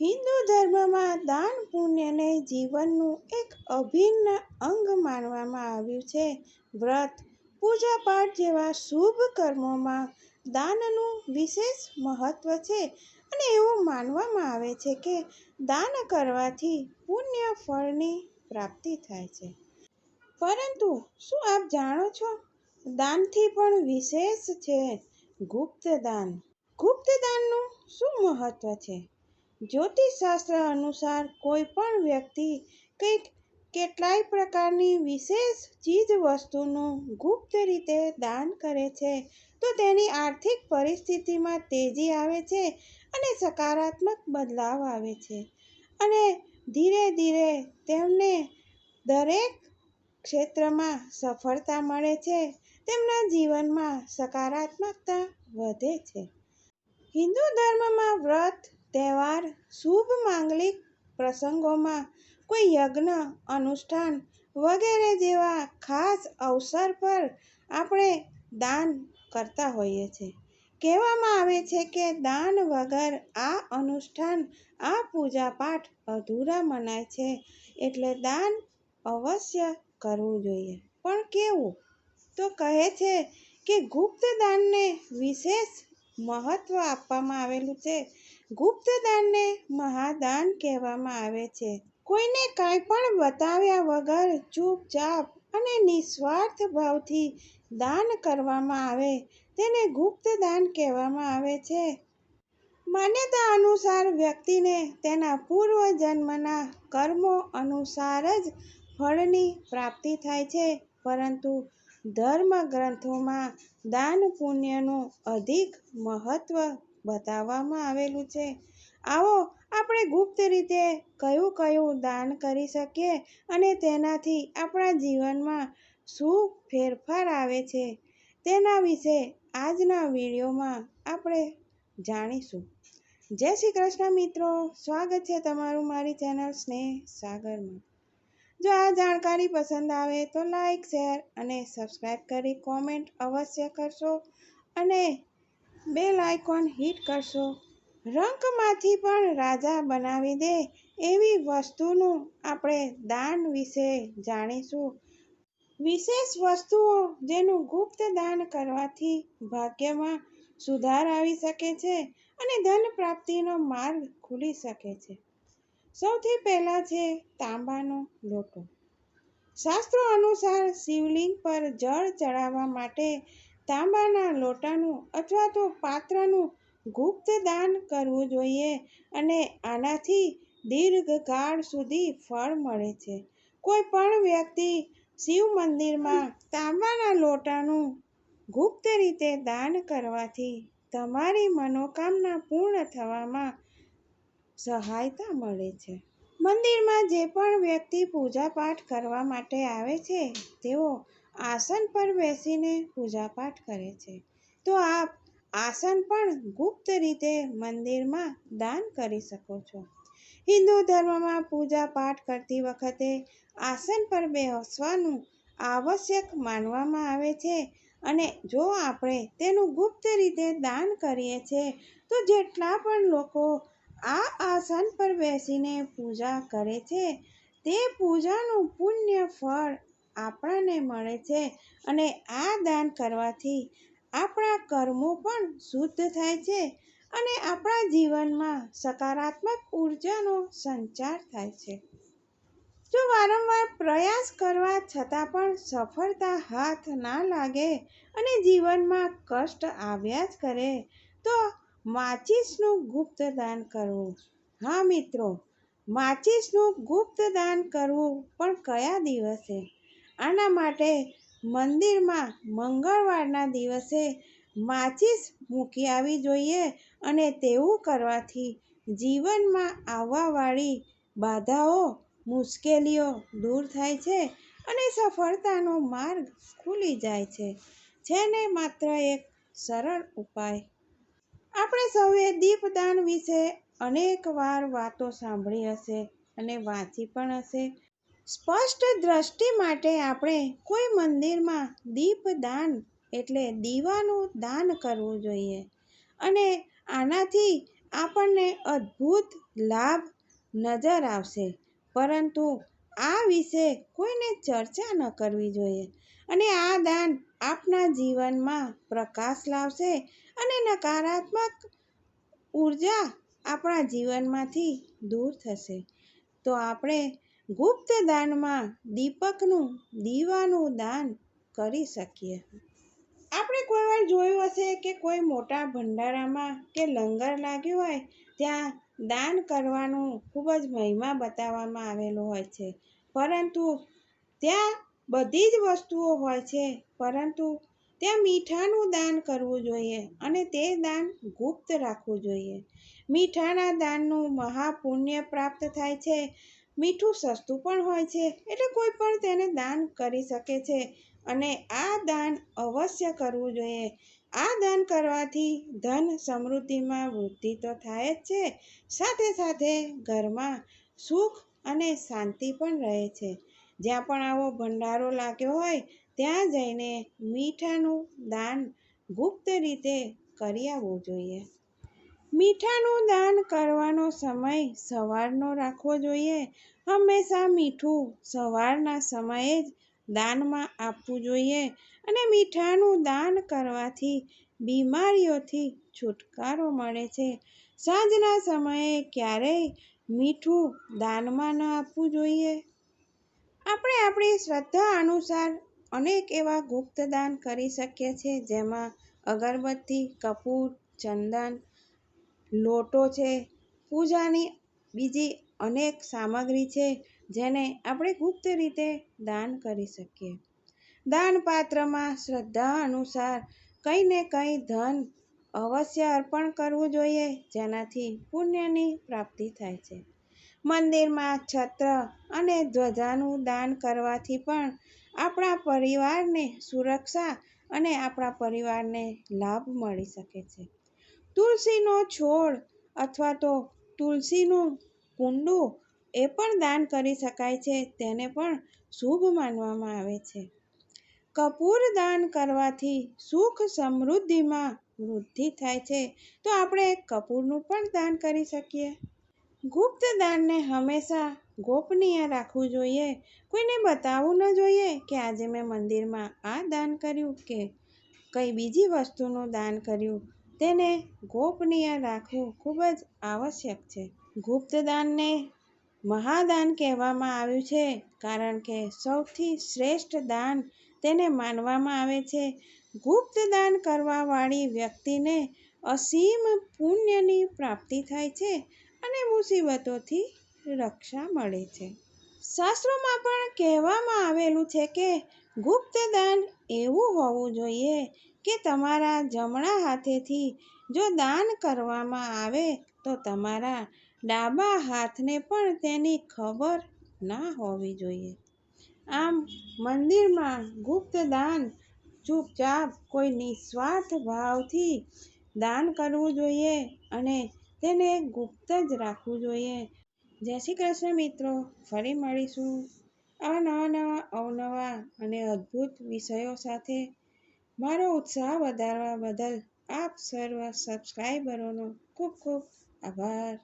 હિન્દુ ધર્મમાં દાન પુણ્યને જીવનનું એક અભિન્ન અંગ માનવામાં આવ્યું છે. વ્રત, પૂજાપાઠ જેવા શુભ કર્મોમાં દાનનું વિશેષ મહત્વ છે અને એવું માનવામાં આવે છે કે દાન કરવાથી પુણ્ય ફળની પ્રાપ્તિ થાય છે. પરંતુ શું આપ જાણો છો? દાનથી પણ વિશેષ છે ગુપ્ત દાન. ગુપ્ત દાનનું શું મહત્વ છે? જ્યોતિષશાસ્ત્ર અનુસાર કોઈ પણ વ્યક્તિ કંઈક કેટલાય પ્રકારની વિશેષ ચીજ વસ્તુનું ગુપ્ત રીતે દાન કરે છે, તો તેની આર્થિક પરિસ્થિતિમાં તેજી આવે છે અને સકારાત્મક બદલાવ આવે છે. અને ધીરે ધીરે તેમને દરેક ક્ષેત્રમાં સફળતા મળે છે, તેમના જીવનમાં સકારાત્મકતા વધે છે. હિન્દુ ધર્મમાં વ્રત તહેવાર, શુભ માંગલિક પ્રસંગોમાં કોઈ યજ્ઞ, અનુષ્ઠાન વગેરે જેવા ખાસ અવસર પર આપણે દાન કરતા હોઈએ છીએ. કહેવામાં આવે છે કે દાન વગર આ અનુષ્ઠાન, આ પૂજાપાઠ અધૂરા મનાય છે એટલે દાન અવશ્ય કરવું જોઈએ. પણ કેવું? તો કહે છે કે ગુપ્ત દાનને વિશેષ મહત્ત્વ આપવામાં આવેલું છે ગુપ્ત દાનને મહાદાન કહેવામાં આવે છે. કોઈને કાંઈ પણ બતાવ્યા વગર ચૂપચાપ અને નિસ્વાર્થ ભાવથી દાન કરવામાં આવે, તેને ગુપ્ત દાન કહેવામાં આવે છે. માન્યતા અનુસાર વ્યક્તિને તેના પૂર્વ જન્મના કર્મો અનુસાર જ ફળની પ્રાપ્તિ થાય છે, પરંતુ ધર્મ ગ્રંથોમાં દાન પુણ્યનું અધિક મહત્વ બતાવવામાં આવેલું છે. આવો, આપણે ગુપ્ત રીતે કયું કયું દાન કરી શકીએ અને તેનાથી આપણા જીવનમાં શું ફેરફાર આવે છે, તેના વિશે આજના વિડીયોમાં આપણે જાણીશું. જય શ્રી કૃષ્ણ મિત્રો, સ્વાગત છે તમારું મારી ચેનલ સ્નેહ સાગરમાં. જો આ જાણકારી પસંદ આવે તો લાઈક, શેર અને સબસ્ક્રાઈબ કરી કોમેન્ટ અવશ્ય કરશો અને બેલ આઇકોન હિટ કરશો. રંકમાંથી પણ રાજા બનાવી દે એવી વસ્તુનું આપણે દાન વિશે જાણીશું. વિશેષ વસ્તુઓ જેનું ગુપ્ત દાન કરવાથી ભાગ્યમાં સુધાર આવી શકે છે અને ધન પ્રાપ્તિનો માર્ગ ખુલી શકે છે. સૌથી પહેલાં છે તાંબાનો લોટો. શાસ્ત્રો અનુસાર શિવલિંગ પર જળ ચડાવવા માટે તાંબાના લોટાનું અથવા તો પાત્રનું ગુપ્ત દાન કરવું જોઈએ અને આનાથી દીર્ઘકાળ સુધી ફળ મળે છે. કોઈ પણ વ્યક્તિ શિવ મંદિરમાં તાંબાના લોટાનું ગુપ્ત રીતે દાન કરવાથી તમારી મનોકામના પૂર્ણ થવામાં સહાયતા મળે છે. મંદિરમાં જે પણ વ્યક્તિ પૂજાપાઠ કરવા માટે આવે છે, તેઓ આસન પર બેસીને પૂજાપાઠ કરે છે. તો આપ આસન પણ ગુપ્ત રીતે મંદિરમાં દાન કરી શકો છો. હિન્દુ ધર્મમાં પૂજા પાઠ કરતી વખતે આસન પર બેસવાનું આવશ્યક માનવામાં આવે છે અને જો આપણે તેનું ગુપ્ત રીતે દાન કરીએ છીએ તો જેટલા પણ લોકો આ આસન પર બેસીને પૂજા કરે છે, તે પૂજાનું પુણ્ય ફળ આપણને મળે છે અને આ દાન કરવાથી આપણા કર્મો પણ શુદ્ધ થાય છે અને આપણા જીવનમાં સકારાત્મક ઉર્જાનો સંચાર થાય છે. જો વારંવાર પ્રયાસ કરવા છતાં પણ સફળતા હાથ ના લાગે અને જીવનમાં કષ્ટ આવ્યા જ કરે, તો માચિસનું ગુપ્ત દાન કરવું. હા મિત્રો, માચિસનું ગુપ્ત દાન કરવું પણ કયા દિવસે? આના માટે મંદિરમાં મંગળવારના દિવસે માચીસ મૂકી આવી જોઈએ અને તેવું કરવાથી જીવનમાં આવવાવાળી બાધાઓ, મુશ્કેલીઓ દૂર થાય છે અને સફળતાનો માર્ગ ખુલી જાય છે. છે ને માત્ર એક સરળ ઉપાય. આપણે સૌએ દીપદાન વિશે અનેક વાર વાતો સાંભળી હશે અને વાંચી પણ હશે. સ્પષ્ટ દ્રષ્ટિ માટે આપણે કોઈ મંદિરમાં દીપદાન એટલે દીવાનું દાન કરવું જોઈએ. અને આનાથી આપણને અદ્ભુત લાભ નજર આવશે. પરંતુ આ વિશે કોઈને ચર્ચા ન કરવી જોઈએ. અને આ દાન આપના જીવનમાં પ્રકાશ લાવશે અને નકારાત્મક ઊર્જા આપણા જીવનમાંથી દૂર થશે. તો આપણે ગુપ્ત દાનમાં દીપકનું દીવાનું દાન કરી શકીએ. આપણે કોઈ વાર જોયું હશે કે કોઈ મોટા ભંડારામાં કે લંગર લાગ્યું હોય, ત્યાં દાન કરવાનું ખૂબ જ મહિમા બતાવવામાં આવેલો હોય છે. પરંતુ ત્યાં બધી જ વસ્તુઓ હોય છે, પરંતુ ત્યાં મીઠાનું દાન કરવું જોઈએ અને તે દાન ગુપ્ત રાખવું જોઈએ. મીઠાના દાનનું મહાપુણ્ય પ્રાપ્ત થાય છે મીઠું સસ્તું પણ હોય છે, એટલે કોઈ પણ તેને દાન કરી શકે છે. અને આ દાન અવશ્ય કરવું જોઈએ. આ દાન કરવાથી ધન સમૃદ્ધિમાં વૃદ્ધિ તો થાય જ છે. સાથે સાથે ઘરમાં સુખ અને શાંતિ પણ રહે છે. જ્યાં પણ આવો ભંડારો લાગ્યો હોય, ત્યાં જઈને મીઠાનું દાન ગુપ્ત રીતે કરી આવવું જોઈએ. મીઠાનું દાન કરવાનો સમય સવારનો રાખવો જોઈએ. હંમેશા મીઠું સવારના સમયે જ દાનમાં આપવું જોઈએ અને મીઠાનું દાન કરવાથી બીમારીઓથી છુટકારો મળે છે. સાંજના સમયે ક્યારેય મીઠું દાનમાં ન આપવું જોઈએ. આપણે આપણી શ્રદ્ધા અનુસાર અનેક એવા ગુપ્ત દાન કરી શકીએ છીએ જેમાં અગરબત્તી, કપૂર, ચંદન લોટો છે, પૂજાની બીજી અનેક સામગ્રી છે જેને આપણે ગુપ્ત રીતે દાન કરી શકીએ. દાન પાત્રમાં શ્રદ્ધા અનુસાર કંઈ ને કંઈ ધન અવશ્ય અર્પણ કરવું જોઈએ, જેનાથી પુણ્યની પ્રાપ્તિ થાય છે. મંદિરમાં છત્ર અને ધ્વજાનું દાન કરવાથી પણ આપણા પરિવારને સુરક્ષા અને આપણા પરિવારને લાભ મળી શકે છે. તુલસીનો છોડ અથવા તો તુલસીનું કુંડું એ પણ દાન કરી શકાય છે, તેને પણ શુભ માનવામાં આવે છે. કપૂર દાન કરવાથી સુખ સમૃદ્ધિમાં વૃદ્ધિ થાય છે, તો આપણે કપૂરનું પણ દાન કરી શકીએ. ગુપ્ત દાનને હંમેશા ગોપનીય રાખવું જોઈએ. કોઈને બતાવવું ન જોઈએ કે આજે મેં મંદિરમાં આ દાન કર્યું કે કંઈ બીજી વસ્તુનું દાન કર્યું. તેને ગોપનીય રાખવું ખૂબ જ આવશ્યક છે. ગુપ્તદાનને મહાદાન કહેવામાં આવ્યું છે કારણ કે સૌથી શ્રેષ્ઠ દાન તેને માનવામાં આવે છે. ગુપ્ત દાન કરવાવાળી વ્યક્તિને અસીમ પુણ્યની પ્રાપ્તિ થાય છે અને મુસીબતોથી રક્ષા મળે છે. શાસ્ત્રોમાં પણ કહેવામાં આવેલું છે કે ગુપ્ત દાન એવું હોવું જોઈએ કે તમારા જમણા હાથેથી જો દાન કરવામાં આવે તો તમારા ડાબા હાથને પણ તેની ખબર ના હોવી જોઈએ. આમ મંદિરમાં ગુપ્ત દાન, ચૂપચાપ કોઈ નિસ્વાર્થ ભાવથી દાન કરવું જોઈએ અને તેને ગુપ્ત જ રાખવું જોઈએ. જય શ્રી કૃષ્ણ મિત્રો, ફરી મળીશું. આવા નવા નવા અવનવા અને અદ્ભુત વિષયો સાથે મારો ઉત્સાહ વધારવા બદલ આપ સર્વ સબસ્ક્રાઈબરોનો ખૂબ ખૂબ આભાર.